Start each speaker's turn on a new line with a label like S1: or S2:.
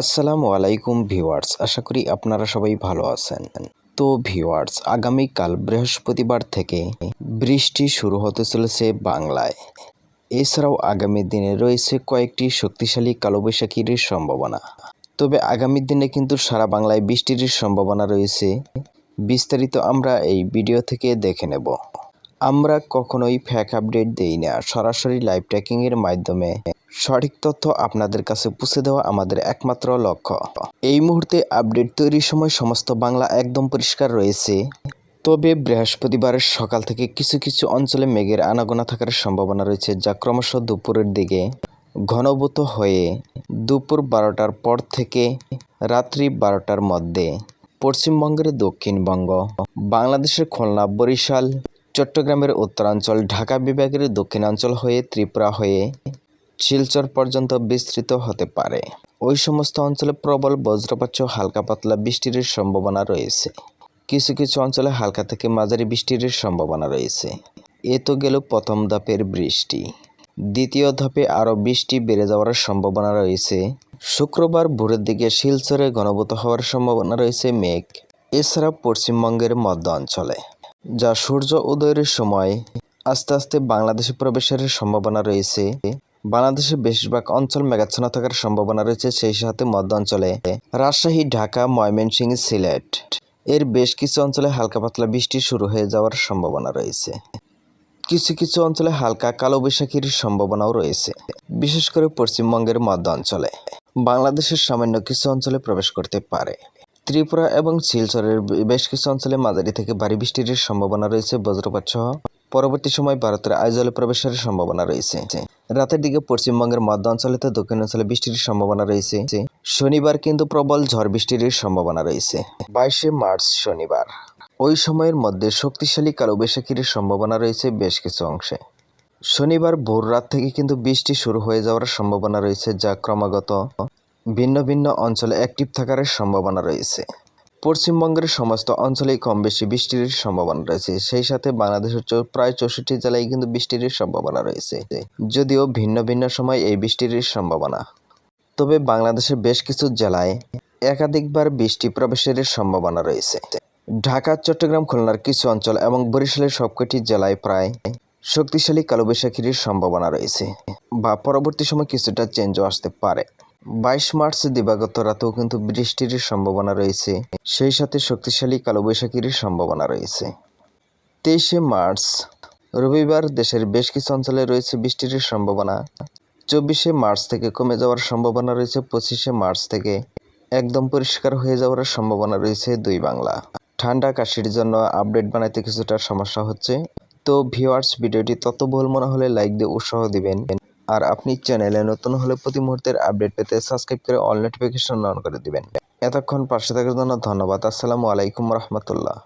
S1: আসসালামু আলাইকুম ভিউয়ার্স, আশা করি আপনারা সবাই ভালো আছেন। তো ভিউয়ার্স, আগামীকাল বৃহস্পতিবার থেকে বৃষ্টি শুরু হতে চলেছে বাংলায়। এছাড়াও আগামী দিনে রয়েছে কয়েকটি শক্তিশালী কালবৈশাখীর সম্ভাবনা। তবে আগামী দিনে কিন্তু সারা বাংলায় বৃষ্টির সম্ভাবনা রয়েছে। বিস্তারিত আমরা এই ভিডিও থেকে দেখে নেব। আমরা কখনোই ফ্যাক আপডেট দেই না। সরাসরি লাইভ ট্র্যাকিংয়ের মাধ্যমে সঠিক তথ্য আপনাদের কাছে পৌঁছে দেওয়া আমাদের একমাত্র লক্ষ্য। এই মুহূর্তে আপডেট তৈরির সময় সমস্ত বাংলা একদম পরিষ্কার রয়েছে। তবে বৃহস্পতিবারের সকাল থেকে কিছু কিছু অঞ্চলে মেঘের আনাগোনা থাকার সম্ভাবনা রয়েছে, যা ক্রমশ দুপুরের দিকে ঘনভূত হয়ে দুপুর বারোটার পর থেকে রাত্রি বারোটার মধ্যে পশ্চিমবঙ্গের দক্ষিণবঙ্গ, বাংলাদেশের খুলনা, বরিশাল, চট্টগ্রামের উত্তরাঞ্চল, ঢাকা বিভাগের দক্ষিণাঞ্চল হয়ে ত্রিপুরা হয়ে শিলচর পর্যন্ত বিস্তৃত হতে পারে। ওই সমস্ত অঞ্চলে প্রবল বজ্রপাত হালকা পাতলা বৃষ্টির সম্ভাবনা রয়েছে। কিছু কিছু অঞ্চলে হালকা থেকে মাঝারি বৃষ্টির সম্ভাবনা রয়েছে। এ তো গেল প্রথম ধাপের বৃষ্টি। দ্বিতীয় ধাপে আরও বৃষ্টি বেড়ে যাওয়ার সম্ভাবনা রয়েছে। শুক্রবার ভোরের দিকে শিলচরে ঘনভূত হওয়ার সম্ভাবনা রয়েছে মেঘ, এছাড়া পশ্চিমবঙ্গের মধ্য অঞ্চলে, যা সূর্য উদয়ের সময় আস্তে আস্তে বাংলাদেশে প্রবেশের সম্ভাবনা রয়েছে। বাংলাদেশের বেশিরভাগ অঞ্চল মেঘাচ্ছন্ন থাকার সম্ভাবনা রয়েছে, সেই সাথে মধ্য অঞ্চলে রাজশাহী, ঢাকা, ময়মনসিংহ, সিলেট। এর বেশ কিছু অঞ্চলে হালকা পাতলা বৃষ্টি শুরু হয়ে যাওয়ার সম্ভাবনা রয়েছে। কিছু কিছু অঞ্চলে হালকা কালো বৈশাখীর সম্ভাবনাও রয়েছে, বিশেষ করে পশ্চিমবঙ্গের মধ্য অঞ্চলে। বাংলাদেশের সামান্য কিছু অঞ্চলে প্রবেশ করতে পারে। ত্রিপুরা এবং শিলচরের বেশ কিছু অঞ্চলে মাঝারি থেকে ভারী বৃষ্টির সম্ভাবনা রয়েছে বজ্রপাত সহ পরবর্তী সময় ভারতের আইজলে প্রবেশের সম্ভাবনা রয়েছে। রাতের দিকে পশ্চিমবঙ্গের মধ্য অঞ্চলে তো দক্ষিণ অঞ্চলে বৃষ্টির সম্ভাবনা রয়েছে। শনিবার কিন্তু প্রবল ঝড় বৃষ্টির সম্ভাবনা রয়েছে। বাইশে মার্চ শনিবার। ওই সময়ের মধ্যে শক্তিশালী কালবৈশাখীর সম্ভাবনা রয়েছে বেশ কিছু অংশে। শনিবার ভোর রাত থেকে কিন্তু বৃষ্টি শুরু হয়ে যাওয়ার সম্ভাবনা রয়েছে, যা ক্রমাগত ভিন্ন ভিন্ন অঞ্চলে অ্যাক্টিভ থাকার সম্ভাবনা রয়েছে। পশ্চিমবঙ্গের সমস্ত অঞ্চলেই কম বেশি বৃষ্টির সম্ভাবনা রয়েছে। সেই সাথে বাংলাদেশের প্রায় চৌষট্টি জেলায় কিন্তু বৃষ্টির সম্ভাবনা রয়েছে। যদিও ভিন্ন ভিন্ন সময় এই বৃষ্টির সম্ভাবনা। তবে বাংলাদেশের বেশ কিছু জেলায় একাধিকবার বৃষ্টি প্রবেশের সম্ভাবনা রয়েছে। ঢাকা, চট্টগ্রাম, খুলনার কিছু অঞ্চল এবং বরিশালের সবকটি জেলায় প্রায় শক্তিশালী কালবৈশাখীর সম্ভাবনা রয়েছে বা পরবর্তী সময় কিছুটা চেঞ্জও আসতে পারে। বাইশ মার্চ দিবাগত রাতেও কিন্তু বৃষ্টির সম্ভাবনা রয়েছে। সেই সাথে শক্তিশালী কালবৈশাখীর সম্ভাবনা রয়েছে। তেইশে মার্চ, রবিবার দেশের বেশ কিছু অঞ্চলে রয়েছে বৃষ্টির সম্ভাবনা। চব্বিশে মার্চ থেকে কমে যাওয়ার সম্ভাবনা রয়েছে, পঁচিশে মার্চ থেকে একদম পরিষ্কার হয়ে যাওয়ার সম্ভাবনা রয়েছে দুই বাংলা। ঠান্ডা কাশির জন্য আপডেট বানাইতে কিছুটা সমস্যা হচ্ছে। তো ভিউয়ার্স, ভিডিওটি ততবহুল মনে হলে লাইক দিয়ে উৎসাহ দিবেন। আর আপনি চ্যানেলে নতুন হলে প্রতি মুহূর্তের আপডেট পেতে সাবস্ক্রাইব করে অল নোটিফিকেশন অন করে দিবেন। এতক্ষণ পাশে থাকার জন্য ধন্যবাদ। আসসালামু আলাইকুম রহমতুল্লাহ।